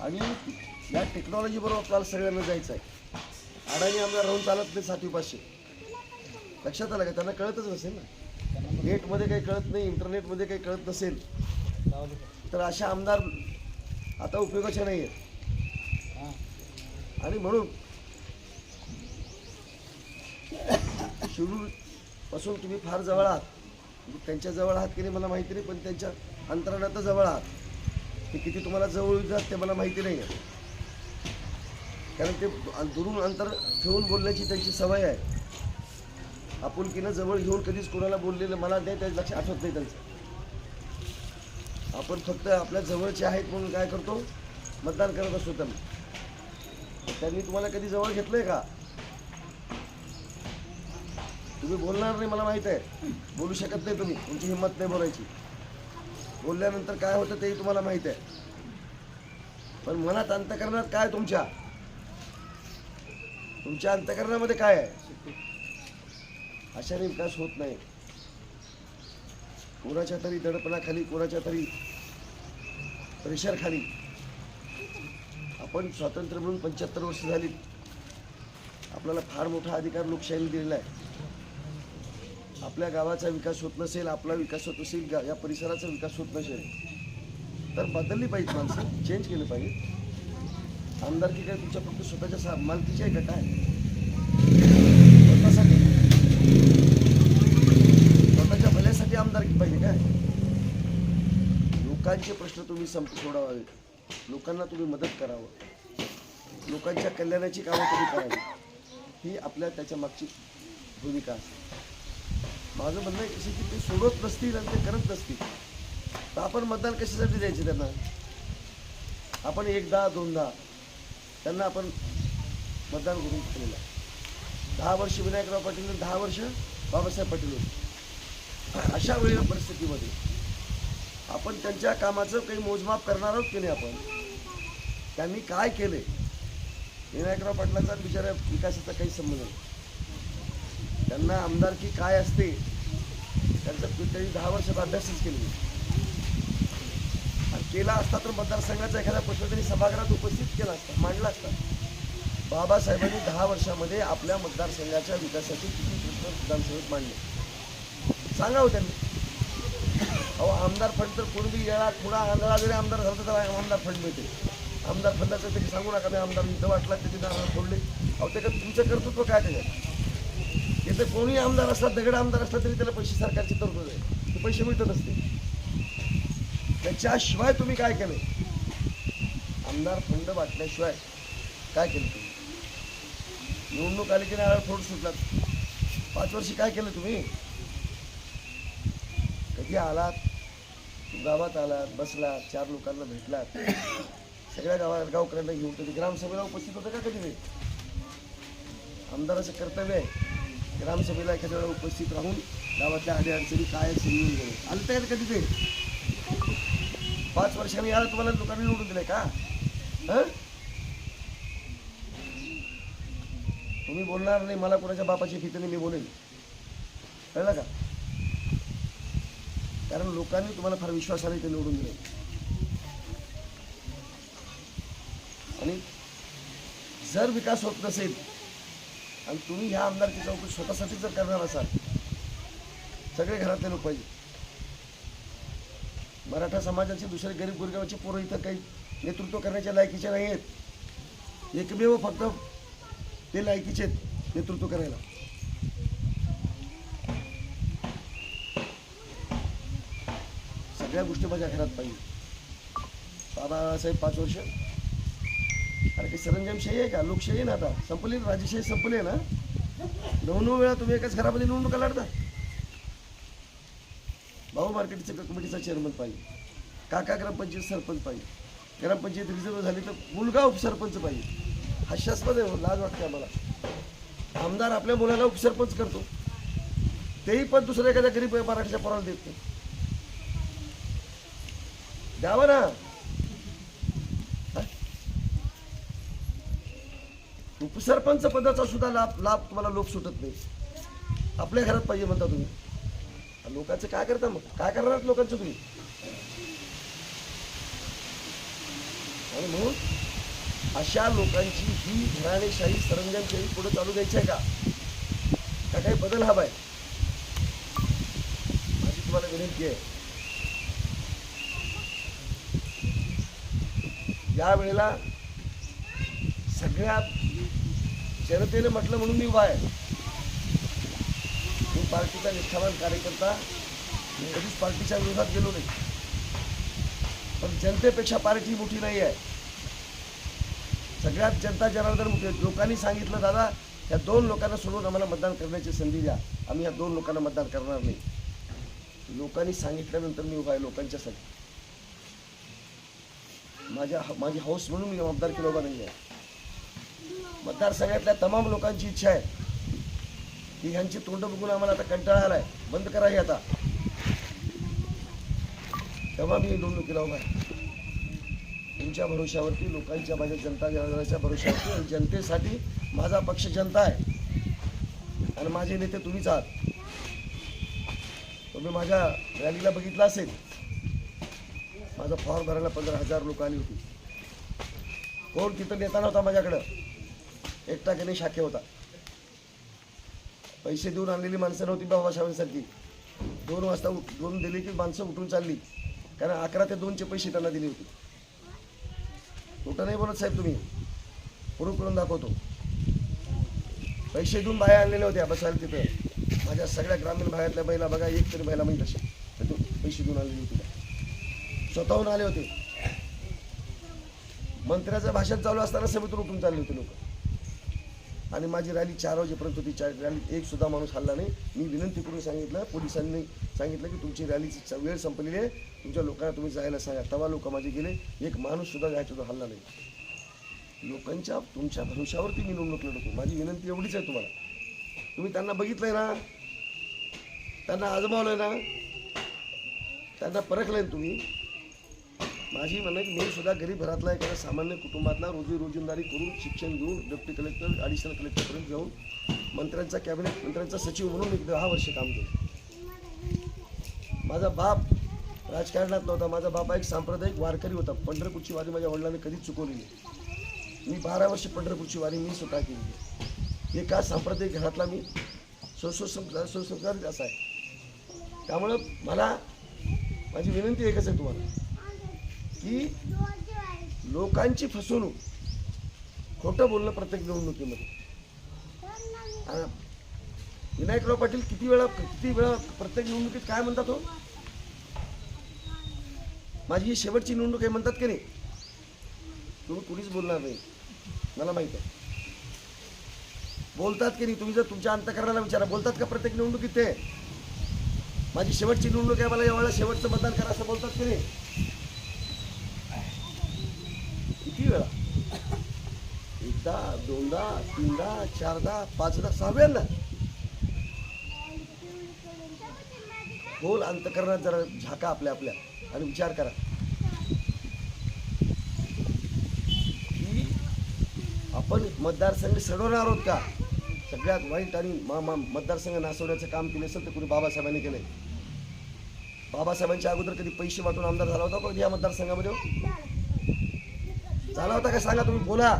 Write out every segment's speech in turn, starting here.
आणि या टेक्नॉलॉजीबरोबर आपल्याला सगळ्यांना जायचं आहे. अडाणी आमदार राहून चालत नाही सातवी पाचशे लक्षात आलं का? त्यांना कळतच नसेल ना. नेटमध्ये काही कळत नाही इंटरनेटमध्ये काही कळत नसेल. तर असे आमदार आता उपयोगाचे नाही आहेत. आणि म्हणून शिरूरपासून तुम्ही फार जवळ आहात. त्यांच्याजवळ त्यांच्या जवळ आहात की नाही मला माहिती नाही पण त्यांच्या अंतराळात जवळ आहात. ते किती तुम्हाला जवळ येतात ते मला माहिती नाही आहे कारण ते दुरून अंतर ठेवून बोलण्याची त्यांची सवय आहे. आपुलकीनं जवळ घेऊन कधीच कोणाला बोललेलं मला नाही त्याचं लक्ष आठवत नाही त्यांचं. आपण फक्त आपल्या जवळचे आहेत म्हणून काय करतो? मतदान करत असतो त्यांना. त्यांनी तुम्हाला कधी जवळ घेतलंय का? तुम्ही बोलणार नाही मला माहीत आहे. बोलू शकत नाही तुम्ही. तुमची हिंमत नाही बोलायची. बोलल्यानंतर काय होतं तेही तुम्हाला माहीत आहे. पण मनात अंतकरणात काय तुमच्या? तुमच्या अंतकरणामध्ये काय आहे? अशाने विकास होत नाही. कोणाच्या तरी दडपणाखाली कोणाच्या तरी प्रेशरखाली. आपण स्वातंत्र्य मिळून पंच्याहत्तर वर्ष झाली. आपल्याला फार मोठा अधिकार लोकशाहीने दिलेला आहे. आपल्या गावाचा विकास होत नसेल आपला विकास होत नसेल गा या परिसराचा विकास होत नसेल तर बदलली पाहिजे माणसं चेंज केलं पाहिजे आमदारकी काय तुमच्या फक्त स्वतःच्या सा मालकीची आहे का काय? स्वतःसाठी. स्वतःच्या भल्यासाठी आमदारकी पाहिजे काय? लोकांचे प्रश्न तुम्ही संप सोडावावे. लोकांना तुम्ही मदत करावं. लोकांच्या कल्याणाची कामं तुम्ही करावी. ही आपल्या त्याच्या मागची भूमिका असते. माझं म्हणणं आहे की ते सोडत नसतील आणि ते करत नसतील. तर आपण मतदान कशासाठी द्यायचे त्यांना? आपण एकदा दोनदा त्यांना आपण मतदान करून केलेलं दहा वर्ष विनायकराव पाटील आणि दहा वर्ष बाबासाहेब पाटील होते. अशा वेळी परिस्थितीमध्ये आपण त्यांच्या कामाचं काही मोजमाप करणार आहोत की नाही आपण? त्यांनी काय केले विनायकराव पाटलाचा बिचारा विकासाचा काही संबंध नाही. त्यांना आमदारकी काय असते त्यांचा त्यांनी दहा वर्षात अभ्यासच केली आणि केला असता तर मतदारसंघाचा एखादा प्रश्न त्यांनी सभागृहात उपस्थित केला असता मांडला असता. बाबासाहेबांनी दहा वर्षामध्ये आपल्या मतदारसंघाच्या विकासाचे किती प्रश्न विधानसभेत मांडले. सांगावं हो त्यांनी. अहो आमदार फंड तर पूर्वी येळा खुणा आंधळा जरी आमदार झाला तर आमदार फंड मिळते. आमदार फंडाचं तरी सांगू नका मी आमदार इथं वाटला तिथे आम्हाला फोडले अहो ते तुमचं कर्तृत्व काय त्याच्यात? तिथे कोणी आमदार असला दगड आमदार असला तरी त्याला पैसे सरकारची तरतूद आहे. ते पैसे मिळतच असते. त्याच्याशिवाय तुम्ही काय केलं आमदार फंड वाटल्याशिवाय काय केलं तुम्ही? निवडणूक आली की नारळ फोड सुटलात. पाच वर्षी काय केलं तुम्ही? कधी आलात? गावात आलात बसलात चार लोकांना भेटलात. सगळ्या गावात गावकऱ्यांना घेऊन कधी? ग्रामसभेला उपस्थित होतं का कधी? आमदाराचं कर्तव्य आहे. ग्रामसभेला एखाद्या वेळा उपस्थित राहून गावातल्या आडी अडचणी काय समजून घेणे आलं तर कधी ते पाच वर्षांनी याला तुम्हाला लोकांनी निवडून दिलंय का? हं? तुम्ही बोलणार नाही मला कोणाच्या बापाची फितने मी बोलेन. कळलं का? कारण लोकांनी तुम्हाला फार विश्वासाने ते निवडून दिले आणि जर विकास होत नसेल आणि तुम्ही ह्या आमदारकी चौकशी स्वतःसाठी जर करणार असाल सगळे घरातले लोक पाहिजे. मराठा समाजाचे दुसरे गरीब गुरगावाचे पोरं इथं काही नेतृत्व करण्याच्या लायकीचे नाही आहेत. एकमेव फक्त ते लायकीचे आहेत नेतृत्व करायला. सगळ्या गोष्टी माझ्या घरात पाहिजे. बाबासाहेब पाच वर्ष अरे काही सरंजामशाही आहे का? लोकशाही ना आता. संपली ना राजेशाही संपली आहे ना? नऊ नऊ वेळा तुम्ही एकाच घरामध्ये निवडणुका लढता. भाऊ मार्केटच्या कमिटीचा चेअरमन पाहिजे. काका ग्रामपंचायत सरपंच पाहिजे. ग्रामपंचायत रिझर्व झाली तर मुलगा उपसरपंच पाहिजे. हास्यास्पद आहे लाज वाटते आम्हाला. आमदार आपल्या मुलाला उपसरपंच करतो. तेही पण दुसऱ्या एखाद्या गरीब मराठीच्या पोराला देत नाही. द्यावा ना. उपसरपंच पदाचा सुद्धा लाभ लाभ तुम्हाला लोक सुटत नाही. आपल्या घरात पाहिजे म्हणता तुम्ही. लोकांचं काय करता मग? काय करणार लोकांचं तुम्ही? आणि म्हणून अशा लोकांची ही घराणेशाही सरंजामशाही पुढे चालू द्यायची आहे का? का काही बदल हवा आहे? माझी तुम्हाला विनंती आहे. या वेळेला सगळ्या जनतेने म्हटलं म्हणून मी उभा आहे. मी पार्टीचा निष्ठावान कार्यकर्ता मी कधीच पार्टीच्या विरोधात गेलो नाही. पण जनतेपेक्षा पार्टी मोठी नाही आहे. सगळ्यात जनता जनार्दन मोठी लोकांनी सांगितलं दादा या दोन लोकांना सोडून आम्हाला मतदान करण्याची संधी द्या. आम्ही या दोन लोकांना मतदान करणार नाही. लोकांनी सांगितल्यानंतर मी उभा आहे लोकांच्यासाठी. माझ्या माझी हौस म्हणून मी मतदार केला उभा नाही आहे मतदारसंघातल्या तमाम लोकांची इच्छा आहे. की ह्यांची तोंड बघून आम्हाला आता कंटाळा आलाय. बंद करा हे आता. तेव्हा मी निवडणुकीला उभा आहे. तुमच्या भरोशावरती लोकांच्या माझ्या जनता जनाच्या भरोशावरती आणि जनतेसाठी माझा पक्ष जनता आहे. आणि माझे नेते तुम्हीच आहात. तुम्ही माझ्या रॅलीला बघितला असेल. माझा फॉर्म भरायला पंधरा हजार लोक आली होती. कोण तिथं नेता नव्हता माझ्याकडं. एकटा गणेश शाखे होता. पैसे देऊन आणलेली माणसं नव्हती बाबासाहेबांसारखी दोन वाजता उठ दोन दिली की माणसं उठून चालली. कारण अकरा ते दोनचे पैसे त्यांना दिले होते. खोटं नाही बोलत साहेब तुम्ही. प्रूफ करून दाखवतो. पैसे देऊन बाया आणलेल्या होत्या बसायला तिथं. माझ्या सगळ्या ग्रामीण भागातल्या बैला बघा एक तरी महिला माहीत असेल. तर पैसे देऊन आणलेली होती. स्वतःहून आले होते. मंत्र्याचं भाषण चालू असताना सभेतून उठून चालले होते लोक. आणि माझी रॅली चार वाजेपर्यंत होती. चार रॅलीत एक सुद्धा माणूस हल्ला नाही. मी विनंती करून सांगितलं पोलिसांनी सांगितलं की तुमची रॅलीची वेळ संपलेली आहे. तुमच्या लोकांना तुम्ही जायला सांगा. तेव्हा लोक माझे गेले. एक माणूस सुद्धा जायचा हल्ला नाही. लोकांच्या तुमच्या भरोशावरती मी निवडणूक लढवतो. माझी विनंती एवढीच आहे तुम्हाला. तुम्ही त्यांना बघितलंय ना? त्यांना आजमावलंय ना? त्यांना परखलंय ना तुम्ही? माझी म्हणणं की मी सुद्धा गरीब घरातला एखाद्या सामान्य कुटुंबातला रोजी रोजंदारी करून शिक्षण घेऊन डेप्टी कलेक्टर ॲडिशनल कलेक्टरपर्यंत जाऊन मंत्र्यांचा कॅबिनेट मंत्र्यांचा सचिव म्हणून मी दहा वर्ष काम केलं. माझा बाप राजकारणात नव्हता माझा बाप एक सांप्रदायिक वारकरी होता. पंढरपूरची वारी माझ्या वडिलांनी कधीच चुकवली नाही. मी बारा वर्ष पंढरपूरची वारी मी स्वतः केली. एका सांप्रदायिक घरातला मी? सुसंस्कार सुसंस्कारित असा आहे. त्यामुळं मला माझी विनंती एकच आहे तुम्हाला. की लोकांची फसवणूक. खोटं बोलणं प्रत्येक निवडणुकीमध्ये. विनायकराव पाटील किती वेळा किती वेळा प्रत्येक निवडणुकीत काय म्हणतात हो? माझी ही शेवटची निवडणूक आहे म्हणतात की नाही? तुम्ही कुणीच बोलणार नाही. मला माहीत आहे. बोलतात की नाही तुम्ही जर तुमच्या अंतकरणाला विचारा बोलतात का प्रत्येक निवडणुकीत ते? माझी शेवटची निवडणूक आहे मला यावेळेला शेवटचं मतदान करा असं बोलतात की नाही किती वेळा एकदा दोनदा तीनदा चारदा पाचदा सहाव्यांदा. खोल अंतकरणात जरा झाका आपल्या आपल्या आणि विचार करा. की आपण मतदारसंघ सडवणार आहोत का? सगळ्यात वाईट आणि मतदारसंघ नासवण्याचं काम केलं असेल तर कुणी बाबासाहेबांनी केलंय. बाबासाहेबांच्या अगोदर कधी पैसे वाटून आमदार झाला होता का या मतदारसंघामध्ये? झाला होता का? सांगा तुम्ही बोला.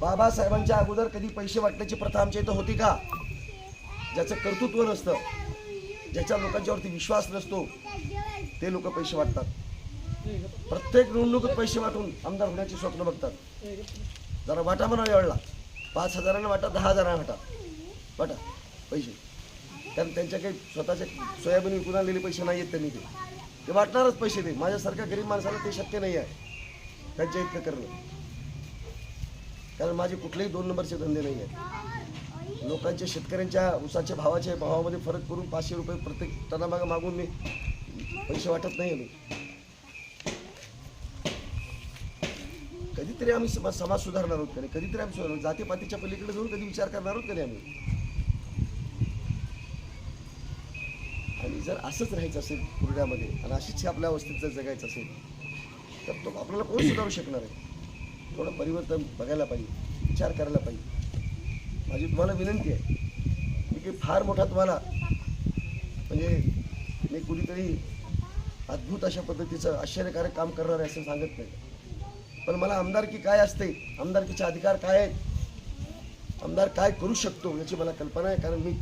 बाबासाहेबांच्या अगोदर कधी पैसे वाटण्याची प्रथा आमच्या इथं होती का? ज्याचं कर्तृत्व नसतं ज्याच्या लोकांच्यावरती विश्वास नसतो ते लोक पैसे वाटतात. प्रत्येक निवडणुकीत पैसे वाटून आमदार होण्याची स्वप्न बघतात. जरा वाटा म्हणा यावेळेला पाच हजारानं वाटा दहा हजारानं वाटा. वाटा पैसे. कारण त्यांच्या काही स्वतःचे सोयाबीन विकून आणलेले पैसे नाही आहेत त्यांनी ते. ते वाटणारच पैसे ते. माझ्यासारख्या गरीब माणसाला ते शक्य नाही आहे. त्यांच्या इतकं करणं. कारण माझे कुठलेही दोन नंबरचे धंदे नाही आहेत. लोकांच्या शेतकऱ्यांच्या उसाच्या भावाच्या भावामध्ये फरक करून पाचशे रुपये प्रत्येक टनामागं मागून मी पैसे वाटत नाही मी कधीतरी आम्ही समाज समाज सुधारणार आहोत कधी नाही? कधीतरी आम्ही सुधारणार जातीपातीच्या पलीकडे जाऊन कधी विचार करणार आहोत का नाही आम्ही? आणि जर असंच राहायचं असेल पुरड्यामध्ये आणि अशीच आपल्या अवस्थेत जर जगायचं असेल तर तो आपल्याला कोण सुधारू शकणार आहे? थोडं परिवर्तन बघायला पाहिजे विचार करायला पाहिजे. माझी तुम्हाला विनंती आहे मी फार मोठा तुम्हाला म्हणजे मी कुणीतरी अद्भुत अशा पद्धतीचं आश्चर्यकारक काम करणार आहे असं सांगत नाही. पण मला आमदारकी काय असते आमदारकीचे अधिकार काय आहेत आमदार काय करू शकतो याची मला कल्पना आहे कारण मी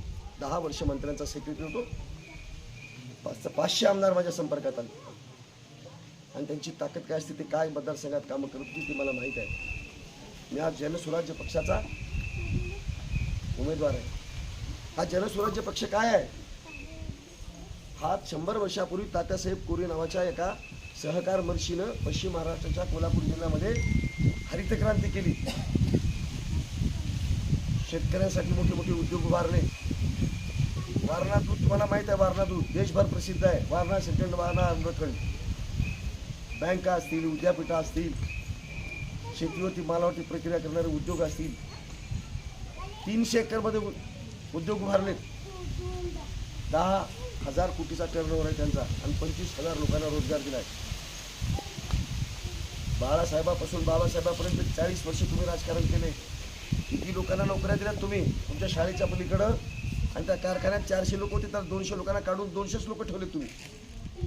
दहा वर्ष मंत्र्यांचा सेक्रेटरी होतो. पाच पाचशे आमदार माझ्या संपर्कात आले. आणि त्यांची ताकद काय असते ते काय मतदारसंघात कामं करत ती ते मला माहीत आहे. मी आज जनस्वराज्य पक्षाचा उमेदवार आहे. हा जनस्वराज्य पक्ष काय आहे? हा शंभर वर्षापूर्वी तात्यासाहेब कोरे नावाच्या एका सहकार मर्षीनं पश्चिम महाराष्ट्राच्या कोल्हापूर जिल्ह्यामध्ये हरितक्रांती केली. शेतकऱ्यांसाठी मोठे मोठे उद्योग उभारले वारणा दूध तुम्हाला माहीत आहे वारणा दूध देशभर प्रसिद्ध आहे. वारणा सेकंड वारणा अमृतखंड बँका असतील विद्यापीठं असतील शेतीवरती मालावरती प्रक्रिया करणारे उद्योग असतील तीनशे एकरमध्ये उद्योग उभारलेत. दहा हजार कोटीचा टर्नओव्हर आहे त्यांचा आणि पंचवीस हजार लोकांना रोजगार दिला आहे बाळासाहेबापासून बाबासाहेबापर्यंत चाळीस वर्ष तुम्ही राजकारण केले. किती लोकांना नोकऱ्या दिल्यात तुम्ही? तुमच्या शाळेच्या पलीकडं आणि त्या कारखान्यात चारशे लोक होते तर दोनशे लोकांना काढून दोनशेच लोक ठेवले तुम्ही.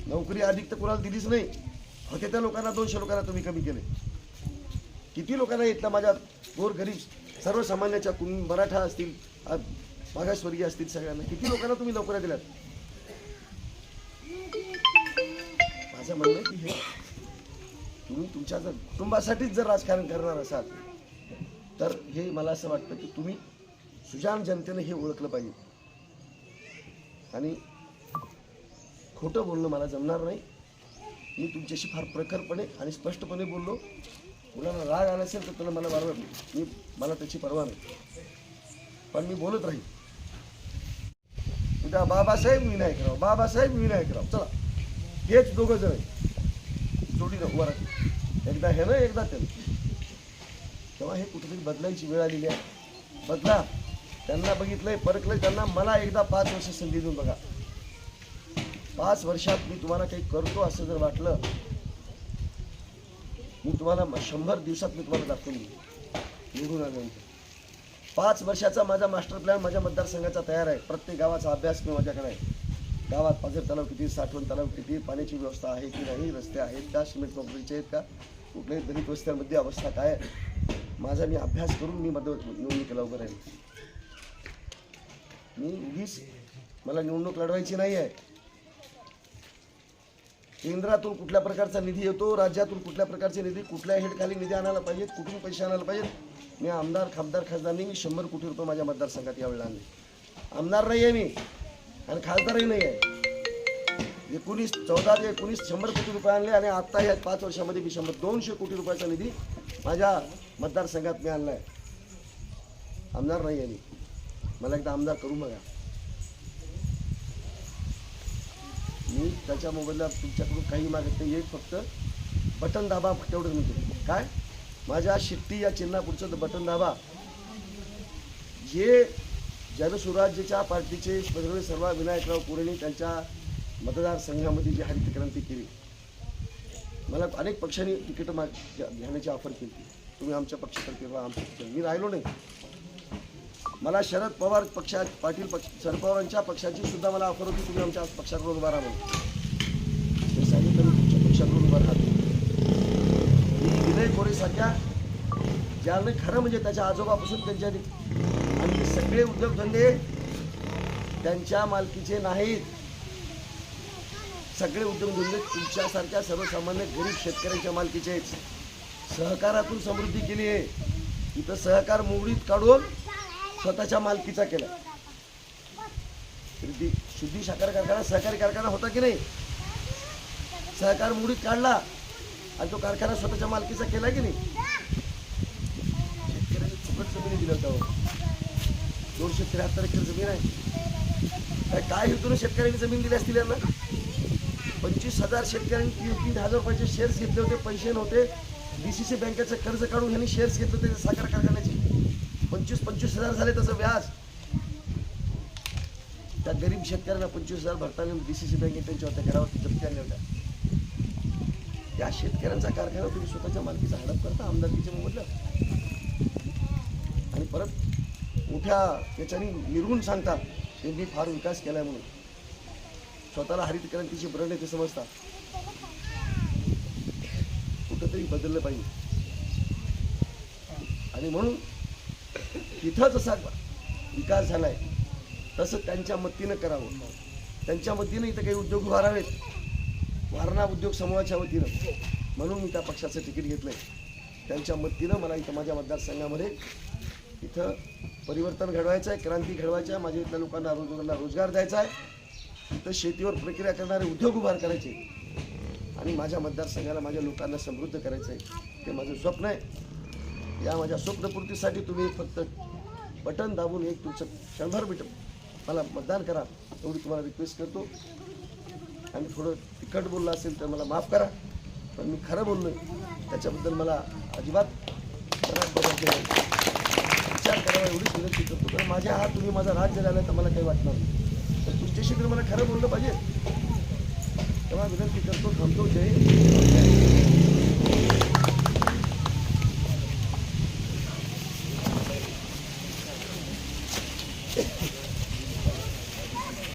नोकरी अधिक तर कुणाला दिलीच नाही. होते त्या लोकांना दोनशे लोकांना तुम्ही कमी केले. किती लोकांना इथला माझ्या गोर गरीब सर्वसामान्याच्या कुण मराठा असतील मागासवर्गीय असतील सगळ्यांना किती लोकांना तुम्ही नोकऱ्या दिल्यात? माझं म्हणणं आहे की हे तुम्ही तुमच्या जर कुटुंबासाठीच जर राजकारण करणार असाल तर हे मला असं वाटतं की तुम्ही सुजान जनतेनं हे ओळखलं पाहिजे. आणि खोटं बोलणं मला जमणार नाही. मी तुमच्याशी फार प्रखरपणे आणि स्पष्टपणे बोललो. मुलांना राग आला असेल तर त्याला मला बरोबर मी मला त्याची परवा नाही. पण मी बोलत राहील उद्या बाबासाहेब विनायकराव बाबासाहेब विनायकराव चला. हेच दोघं जण जोडी जोडीनं उभा एकदा हे ना एकदा त्यानं तेव्हा हे कुठेतरी बदलायची वेळ आलेली आहे. बदला. त्यांना बघितलंय परखलंय. त्यांना मला एकदा पाच वर्ष संधी देऊन बघा. पाच वर्षात मी तुम्हाला काही करतो असं जर वाटलं मी तुम्हाला शंभर दिवसात मी तुम्हाला दाखवून देईन. निघून आल्यानंतर पाच वर्षाचा माझा मास्टर प्लॅन माझ्या मतदारसंघाचा तयार आहे. प्रत्येक गावाचा अभ्यास मी माझ्याकडे आहे. गावात पाझर तलाव किती साठवण तलाव किती पाण्याची व्यवस्था आहे की नाही रस्ते आहेत का सिमेंट काँक्रीटचे आहेत का कुठल्याही दलित वस्त्यांमध्ये अवस्था काय आहे? माझा मी अभ्यास करून मी मत निवडणुकीला उभं राहील मी उगीच मला निवडणूक लढवायची नाही आहे. केंद्रातून कुठल्या प्रकारचा निधी येतो राज्यातून कुठल्या प्रकारचे निधी कुठल्या हेडखाली निधी आणायला पाहिजेत कुठून पैसे आणायला पाहिजेत? मी आमदार खासदार खासदारांनी मी शंभर कोटी रुपये माझ्या मतदारसंघात यावेळेला आणले. आमदार नाही आहे मी आणि खासदारही नाही आहे एकोणीस चौदा ते एकोणीस शंभर कोटी रुपये आणले आणि आत्ता ह्या पाच वर्षामध्ये मी शंभर दोनशे कोटी रुपयाचा निधी माझ्या मतदारसंघात मी आणला आहे आमदार नाही आहे मी. मला एकदा आमदार करू बघा. मी त्याच्या मोबाईलला तुमच्याकडून काही मागत नाही. एक फक्त बटन दाबा तेवढंच मी काय? माझ्या शिट्टी या चिन्हापुढचं तर बटन दाबा. जे जनसुराज्याच्या पार्टीचे सर्व सर्व विनायकराव कोरेने त्यांच्या मतदारसंघामध्ये जी हरित क्रांती केली मला अनेक पक्षांनी तिकीट माग घेण्याची ऑफर केली. तुम्ही आमच्या पक्षातर्फे आमच्या मी राहिलो नाही. मला शरद पवार पक्षा पाटील पक्ष शरद पवारांच्या पक्षाची सुद्धा मला ऑफर होती. तुम्ही आमच्या पक्षाकडून उभा राहा म्हणून. मी सांगितलं मी तुमच्या पक्षाकडून उभा राहतो मी विनय कोरेसारख्या ज्याने खरं म्हणजे त्याच्या आजोबापासून त्यांच्या आणि सगळे उद्योगधंदे त्यांच्या मालकीचे नाहीत. सगळे उद्योगधंदे तुमच्यासारख्या सर्वसामान्य गरीब शेतकऱ्यांच्या मालकीचे आहेत सहकारातून समृद्धी केली आहे. इथं सहकार मोडीत काढून स्वतःच्या मालकीचा केला. शुद्धी शुद्धी साखर कारखाना सहकारी कारखाना होता की नाही? सहकार मुडीत काढला आणि तो कारखाना स्वतःच्या मालकीचा केला की नाही? शेतकऱ्यांनी फुकट जमिनी दिल्या होतं हो. दोनशे त्र्याहत्तर एकर जमीन आहे. काय काय हेतून शेतकऱ्यांनी जमीन दिली असतील यांना? पंचवीस हजार शेतकऱ्यांनी तीन तीन हजार रुपयाचे शेअर्स घेतले होते पैसे नव्हते. डी सी सी बँकेचं कर्ज काढून यांनी शेअर्स घेतले होते साखर कारखान्याचे. पंचवीस पंचवीस हजार झाले तसं व्याज. त्या गरीब शेतकऱ्यांना पंचवीस हजार भरताना डीसीसी सी सी बँकेत त्यांच्या होत्या घरावरती जप्ती आणल्या होत्या. त्या शेतकऱ्यांचा कारखाना तुम्ही स्वतःच्या मालकीचा हडप करता आमदारकीच्या मोबदला आणि परत मोठ्या याच्याने निर्गुण सांगता त्यांनी फार विकास केलाय म्हणून. स्वतःला हरित क्रांतीची ब्रँड येते ते समजतात. बदललं पाहिजे. आणि म्हणून तिथं जसा विकास झाला आहे तसं त्यांच्या मतीनं करावं. त्यांच्या मतीनं इथं काही उद्योग उभारावेत वारणा उद्योग समूहाच्या वतीनं. म्हणून मी त्या पक्षाचं तिकीट घेतलं आहे त्यांच्या मतीनं मला इथं माझ्या मतदारसंघामध्ये इथं परिवर्तन घडवायचं आहे क्रांती घडवायची आहे. माझ्या इथल्या लोकांना रोजगारांना रोजगार द्यायचा आहे. इथं शेतीवर प्रक्रिया करणारे उद्योग उभार करायचे. आणि माझ्या मतदारसंघाला माझ्या लोकांना समृद्ध करायचं आहे ते माझं स्वप्न आहे. या माझ्या स्वप्नपूर्तीसाठी तुम्ही फक्त बटन दाबून एक तुमचं शंभर मीटर मला मतदान करा एवढी तुम्हाला रिक्वेस्ट करतो. आणि थोडं तिखट बोललं असेल तर मला माफ करा पण मी खरं बोललो त्याच्याबद्दल मला अजिबात विचार करावा एवढीच विनंती करतो. कारण माझ्या हात तुम्ही माझा राज जर आला तर मला काही वाटणार नाही. तर तुमच्याशी तर मला खरं बोललं पाहिजे. तेव्हा विनंती करतो थांबतो जय